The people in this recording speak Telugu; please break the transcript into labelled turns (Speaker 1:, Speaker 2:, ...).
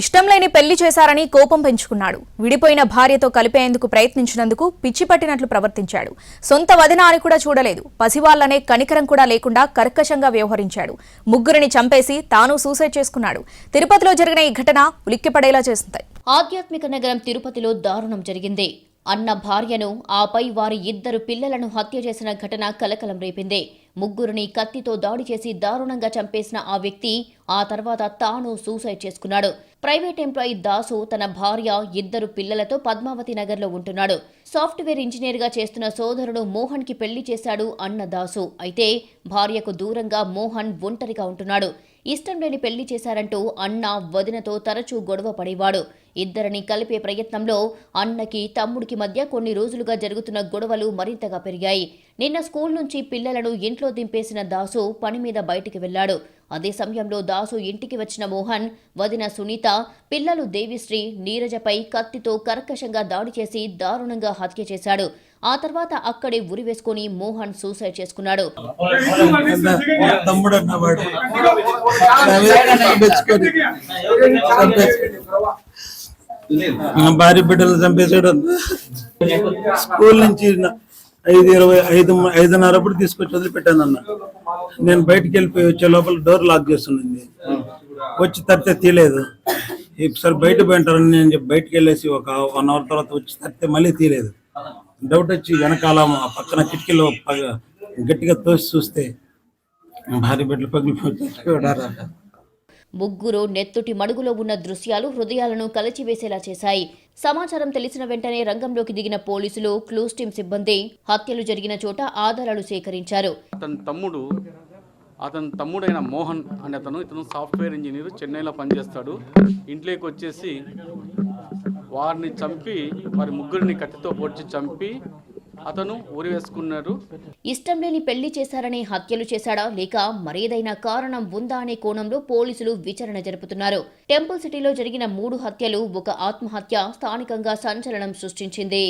Speaker 1: ఇష్టం లేని పెళ్ళి చేశారని కోపం పెంచుకున్నాడు. విడిపోయిన భార్యతో కలిపేందుకు ప్రయత్నించినందుకు పిచ్చిపట్టినట్లు ప్రవర్తించాడు. సొంత వదిన అని కూడా చూడలేదు. పసివాళ్ళనే కనికరం కూడా లేకుండా కర్కశంగా వ్యవహరించాడు. ముగ్గురిని చంపేసి తాను సూసైడ్ చేసుకున్నాడు. తిరుపతిలో జరిగిన ఈ ఘటన ఉలిక్కిపడేలా చేసింది.
Speaker 2: ఆధ్యాత్మిక నగరం తిరుపతిలో దారుణం జరిగింది. అన్న భార్యను ఆపై వారి ఇద్దరు పిల్లలను హత్య చేసిన ఘటన కలకలం రేపింది. ముగ్గురిని కత్తితో దాడి చేసి దారుణంగా చంపేసిన ఆ వ్యక్తి ఆ తర్వాత తాను సూసైడ్ చేసుకున్నాడు. ప్రైవేట్ ఎంప్లాయీ దాసు తన భార్య ఇద్దరు పిల్లలతో పద్మావతి నగర్లో ఉంటున్నాడు. సాఫ్ట్వేర్ ఇంజనీర్గా చేస్తున్న సోదరుడు మోహన్కి పెళ్ళి చేశాడు అన్న దాసు. అయితే భార్యకు దూరంగా మోహన్ ఒంటరిగా ఉంటున్నాడు. ఇష్టం లేని పెళ్ళి చేశారంటూ అన్న వదినతో తరచూ గొడవ పడేవాడు. ఇద్దరిని కలిపే ప్రయత్నంలో అన్నకి తమ్ముడికి మధ్య కొన్ని రోజులుగా జరుగుతున్న గొడవలు మరింతగా పెరిగాయి నిన్న స్కూల్ నుంచి పిల్లలను ఇంట్లో దింపేసిన దాసు పని మీద బయటికి వెళ్ళాడు అదే సమయంలో దాసు ఇంటికి వచ్చిన మోహన్ వదిన సునీత పిల్లలు దేవిశ్రీ నీరజపై కత్తితో కర్కశంగా దాడి చేసి దారుణంగా హత్య చేశాడు ఆ తర్వాత అక్కడే ఉరి వేసుకుని మోహన్ సూసైడ్ చేసుకున్నాడు
Speaker 3: తమ్ముడు అన్నవాడు భార్య బిడ్డలు చంపేసాడు స్కూల్ నుంచి ఐదు ఇరవై ఐదు ఐదున్నరప్పుడు తీసుకొచ్చి వదిలిపెట్టాను అన్న. నేను బయటికి వెళ్ళిపోయి వచ్చే లోపల డోర్ లాక్ చేస్తుండింది. వచ్చి తరితే తీయలేదు. ఒకసారి బయట పోయింటారని నేను చెప్పి బయటకు వెళ్ళేసి ఒక వన్ అవర్ తర్వాత వచ్చి తడితే మళ్ళీ తీయలేదు. డౌట్ వచ్చి వెనకాల పక్కన కిటికీలో గట్టిగా తోసి చూస్తే భారీ బిడ్డలు పగిలిపోయి
Speaker 2: ముగ్గురు నెత్తుటి మడుగులో ఉన్న దృశ్యాలు హృదయాలను కలిచివేసేలా చేశాయి. సమాచారం తెలిసిన వెంటనే రంగంలోకి దిగిన పోలీసులు క్లూస్ టీం సిబ్బంది హత్యలు జరిగిన చోట ఆధారాలు సేకరించారు.
Speaker 4: అతని తమ్ముడు అతని తమ్ముడైన మోహన్ అనే అతను ఇతను సాఫ్ట్వేర్ ఇంజనీర్ చెన్నైలో పనిచేస్తాడు. ఇంట్లోకి వచ్చేసి వారిని చంపి వారి ముగ్గురిని కత్తితో పొడిచి చంపి అతను ఊరి వేసుకున్నారు
Speaker 2: ఇష్టం లేని పెళ్ళి చేశారనే హత్యలు చేశాడా లేక మరేదైనా కారణం ఉందా అనే కోణంలో పోలీసులు విచారణ జరుపుతున్నారు. టెంపుల్ సిటీలో జరిగిన మూడు హత్యలు ఒక ఆత్మహత్య స్థానికంగా సంచలనం సృష్టించింది.